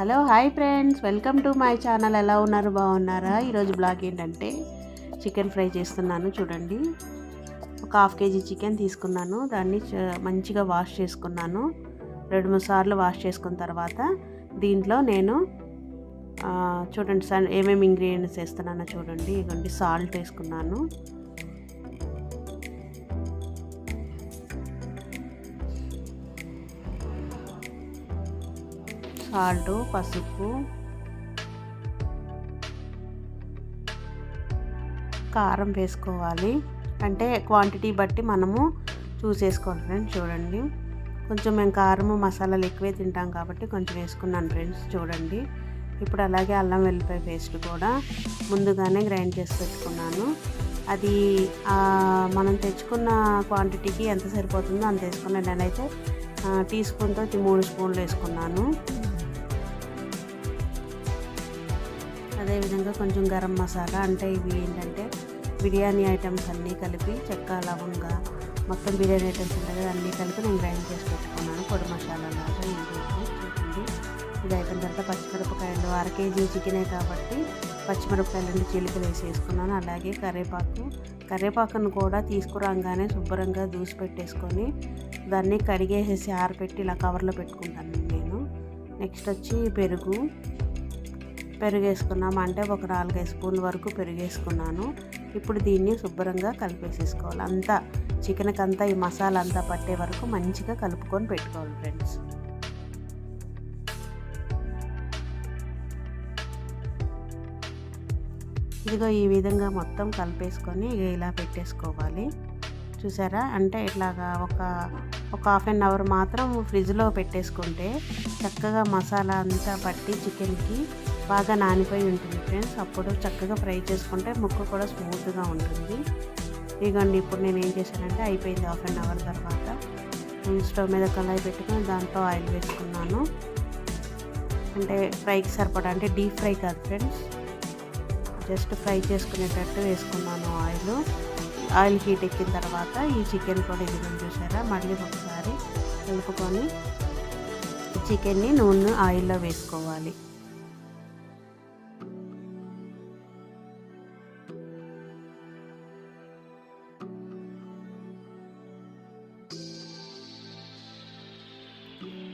Hello hi friends. Welcome to my channel. ఎలా ఉన్నారు? బాగున్నారా? ఈరోజు బ్లాగ్ ఏంటంటే చికెన్ ఫ్రై చేస్తున్నాను చూడండి. ఒక హాఫ్ కేజీ చికెన్ తీసుకున్నాను. దాన్ని చ- మంచిగా వాష్ చేసుకున్నాను. రెండు మూడు సార్లు వాష్ చేసుకున్న తర్వాత దీంట్లో నేను చూడండి సార్ ఏమేమి ఇంగ్రీడియంట్స్ వేస్తున్నానో చూడండి. ఇదిగోండి సాల్ట్ వేసుకున్నాను. సాల్ట్ పసుపు కారం వేసుకోవాలి. అంటే క్వాంటిటీ బట్టి మనము చూసేసుకోవాలి ఫ్రెండ్స్ చూడండి. కొంచెం మేము కారము మసాలాలు ఎక్కువే తింటాం కాబట్టి కొంచెం వేసుకున్నాను ఫ్రెండ్స్ చూడండి. ఇప్పుడు అలాగే అల్లం వెల్లిపాయ పేస్ట్ కూడా ముందుగానే గ్రైండ్ చేసి పెట్టుకున్నాను. అది మనం తెచ్చుకున్న క్వాంటిటీకి ఎంత సరిపోతుందో అంత వేసుకున్నాను. నేనైతే టీ స్పూన్తో మూడు స్పూన్లు వేసుకున్నాను. అదేవిధంగా కొంచెం గరం మసాలా అంటే ఇవి ఏంటంటే బిర్యానీ ఐటమ్స్ అన్నీ కలిపి చెక్క లవంగా మొత్తం బిర్యానీ ఐటమ్స్ ఉంటాయి కదా అన్నీ కలిపి నేను గ్రైండ్ చేసి పెట్టుకున్నాను. పొడి మసాలా లాగా ఇంగ్రీడియంట్స్ చూడండి. ఇది అయిపోయిన తర్వాత పచ్చిమిరపకాయలు అర కేజీ చికెనే కాబట్టి పచ్చిమిరపకాయలు రెండు చీలికలు వేసేసుకున్నాను. అలాగే కరివేపాకు కరివేపాకును కూడా తీసుకురాగానే శుభ్రంగా దూసి పెట్టేసుకొని దాన్ని కడిగేసేసి ఆరబెట్టి ఇలా కవర్లో పెట్టుకుంటాను నేను. నెక్స్ట్ వచ్చి పెరుగు. పెరుగు అంటే ఒక నాలుగైదు స్పూన్ వరకు పెరుగు వేసుకున్నాను ఇప్పుడు దీన్ని శుభ్రంగా కలిపేసేసుకోవాలి. అంతా చికెన్కి అంతా ఈ మసాలా అంతా పట్టే వరకు మంచిగా కలుపుకొని పెట్టుకోవాలి ఫ్రెండ్స్. ఇదిగో ఈ విధంగా మొత్తం కలిపేసుకొని ఇలా పెట్టేసుకోవాలి. చూసారా? అంటే ఇట్లాగా ఒక ఒక హాఫ్ అన్ అవర్ మాత్రం ఫ్రిడ్జ్లో పెట్టేసుకుంటే చక్కగా మసాలా అంతా పట్టి చికెన్కి బాగా నానిపోయి ఉంటుంది ఫ్రెండ్స్. అప్పుడు చక్కగా ఫ్రై చేసుకుంటే ముక్క కూడా స్మూత్గా ఉంటుంది. ఇదిగోండి ఇప్పుడు నేను ఏం చేశానంటే అయిపోయింది హాఫ్ అన్ అవర్ తర్వాత నేను స్టవ్ మీద కళాయి పెట్టుకుని దాంట్లో ఆయిల్ వేసుకున్నాను. అంటే ఫ్రైకి సరిపడా అంటే డీప్ ఫ్రై కాదు ఫ్రెండ్స్. జస్ట్ ఫ్రై చేసుకునేటట్టు వేసుకున్నాను ఆయిల్. ఆయిల్ హీట్ ఎక్కిన తర్వాత ఈ చికెన్ కూడా ఇది చూసారా? మళ్ళీ ఒకసారి కలుపుకొని చికెన్ని నూనె ఆయిల్లో వేసుకోవాలి.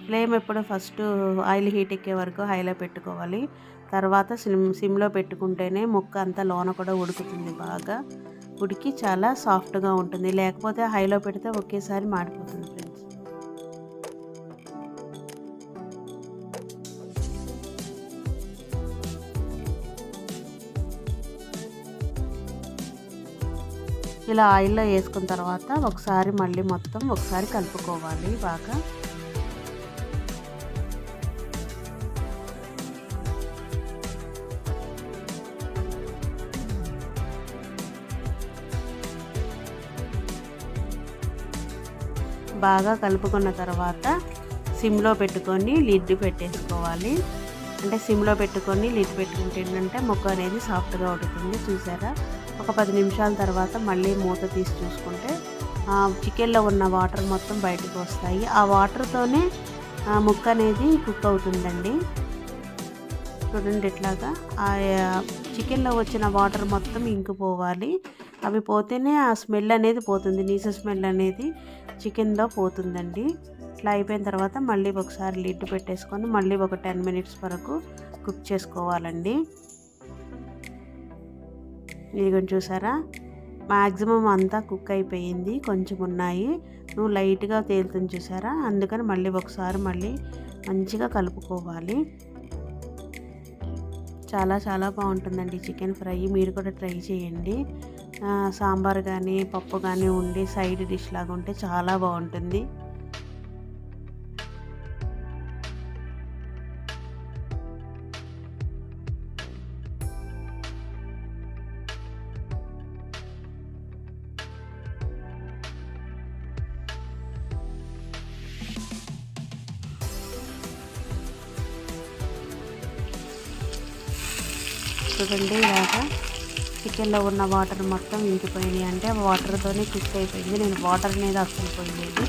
ఫ్లేమ్ ఎప్పుడు ఫస్ట్ ఆయిల్ హీట్ ఎక్కే వరకు హైలో పెట్టుకోవాలి. తర్వాత సిమ్ సిమ్లో పెట్టుకుంటేనే ముక్క అంతా లోన కూడా ఉడుకుతుంది బాగా. ఉడికి చాలా సాఫ్ట్గా ఉంటుంది. లేకపోతే హైలో పెడితే ఒకేసారి మాడిపోతుంది ఫ్రెండ్స్. ఇలా ఆయిల్లో వేసుకున్న తర్వాత ఒకసారి మళ్ళీ మొత్తం ఒకసారి కలుపుకోవాలి బాగా. బాగా కలుపుకున్న తర్వాత సిమ్లో పెట్టుకొని లిడ్ పెట్టేసుకోవాలి. అంటే సిమ్లో పెట్టుకొని లిడ్ పెట్టుకుంటే ఏంటంటే ముక్క అనేది సాఫ్ట్గా ఉడుతుంది చూసారా? ఒక పది నిమిషాల తర్వాత మళ్ళీ మూత తీసి చూసుకుంటే చికెన్లో ఉన్న వాటర్ మొత్తం బయటకు వస్తాయి. ఆ వాటర్తోనే ముక్క అనేది కుక్ అవుతుందండి. చూడండి ఇట్లాగా ఆ చికెన్లో వచ్చిన వాటర్ మొత్తం ఇంకిపోవాలి. అవి పోతేనే ఆ స్మెల్ అనేది పోతుంది. నీసు స్మెల్ అనేది చికెన్లో పోతుందండి. ఇట్లా అయిపోయిన తర్వాత మళ్ళీ ఒకసారి లిడ్ పెట్టేసుకొని మళ్ళీ ఒక టెన్ మినిట్స్ వరకు కుక్ చేసుకోవాలండి. ఇదిగోండి చూసారా? మ్యాక్సిమం అంతా కుక్ అయిపోయింది. కొంచెం ఉన్నాయి. నువ్వు లైట్గా తేలుతుంది చూసారా? అందుకని మళ్ళీ ఒకసారి మళ్ళీ మంచిగా కలుపుకోవాలి. చాలా చాలా బాగుంటుందండి చికెన్ ఫ్రై. మీరు కూడా ట్రై చేయండి. సాంబార్ కానీ పప్పు కానీ ఉండి సైడ్ డిష్ లాగా ఉంటే చాలా బాగుంటుంది. చూడండి ఇలాగా చికెన్లో ఉన్న వాటర్ మొత్తం ఇంకిపోయినాయి. అంటే వాటర్తోనే కుక్ అయిపోయింది. నేను వాటర్ అనేది అస్సలు పోయలేదు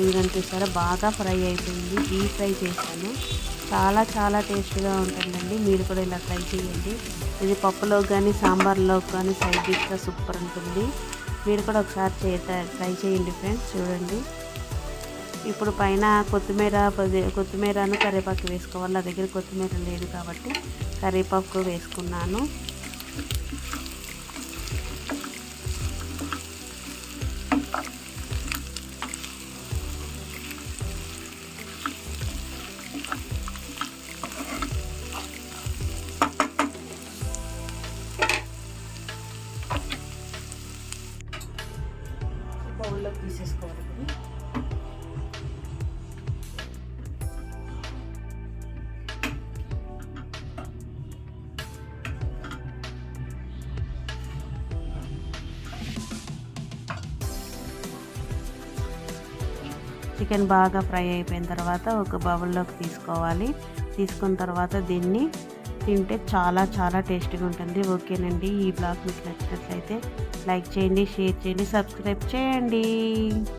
ఇదిగని చూసారా బాగా ఫ్రై అయిపోయింది. డీప్ ఫ్రై చేశాను. చాలా చాలా టేస్ట్గా ఉంటుందండి. మీరు కూడా ఇలా ట్రై చేయండి. ఇది పప్పులో కానీ సాంబార్లో కానీ సైడ్ డిష్గా సూపర్ ఉంటుంది. మీరు కూడా ఒకసారి చే ట్రై చేయండి ఫ్రెండ్స్. చూడండి. ఇప్పుడు పైన కొత్తిమీర పది- కొత్తిమీరను కరివేపాకు వేసుకోవాలి. నా దగ్గర కొత్తిమీర లేదు కాబట్టి కరివేపాకు వేసుకున్నాను. బౌల్లో తీసేసుకోవాలి ఇది చికెన్ బాగా ఫ్రై అయిపోయిన తర్వాత ఒక బౌల్లోకి తీసుకోవాలి. తీసుకున్న తర్వాత దీన్ని తింటే చాలా చాలా టేస్టీగా ఉంటుంది. ఓకేనండి. ఈ బ్లాగ్ మీకు నచ్చినట్లయితే లైక్ చేయండి షేర్ చేయండి సబ్స్క్రైబ్ చేయండి.